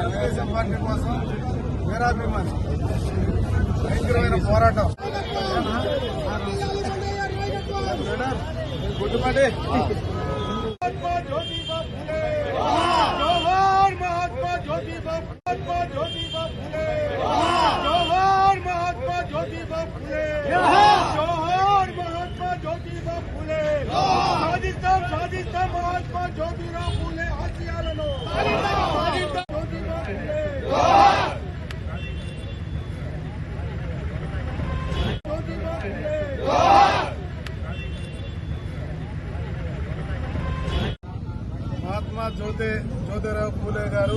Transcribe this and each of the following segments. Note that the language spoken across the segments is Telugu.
తెలుగుదేశం పార్టీ కోసం వీరాభిమాని భయంకరమైన పోరాటం గుట్టుపడి సాధిస్తాం సాధిస్తాం మహాత్మా జ్యోతిరావు పూలే ఆశయాలను మహాత్మా జ్యోతి జ్యోతిరావు పూలే గారు.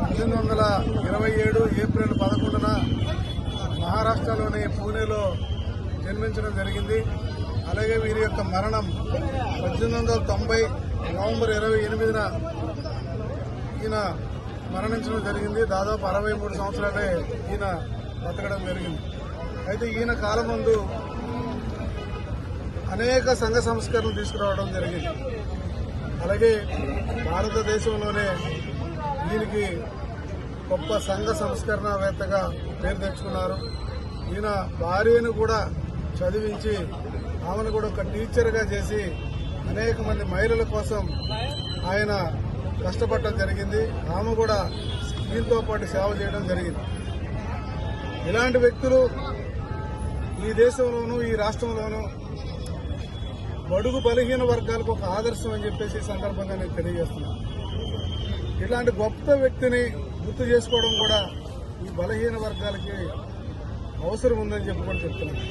పద్దెనిమిది వందల ఇరవై ఏడు ఏప్రిల్ పదకొండున మహారాష్ట్రలోని పూణేలో జన్మించడం జరిగింది. అలాగే వీరి యొక్క మరణం పద్దెనిమిది వందల తొంభై నవంబర్ ఇరవై ఎనిమిదిన ఈయన మరణించడం జరిగింది. దాదాపు అరవై మూడు సంవత్సరాలే ఈయన బతకడం జరిగింది. అయితే ఈయన కాలం ముందు అనేక సంఘ సంస్కరణలు తీసుకురావడం జరిగింది. అలాగే భారతదేశంలోనే దీనికి గొప్ప సంఘ సంస్కరణవేత్తగా పేరు తెచ్చుకున్నారు. ఈయన భార్యను కూడా చదివించి ఆమెను కూడా ఒక టీచర్గా చేసి అనేక మంది మహిళల కోసం ఆయన కష్టపడటం జరిగింది. ఆమె కూడా దీంతో పాటు సేవ చేయడం జరిగింది. ఇలాంటి వ్యక్తులు ఈ దేశంలోనూ ఈ రాష్ట్రంలోనూ బడుగు బలహీన వర్గాలకు ఒక ఆదర్శం అని చెప్పేసి సందర్భంగా నేను తెలియజేస్తున్నాను ఇలాంటి గొప్ప వ్యక్తిని గుర్తు చేసుకోవడం కూడా ఈ బలహీన వర్గాలకి అవసరం ఉందని చెప్పి కూడా చెప్తున్నాను.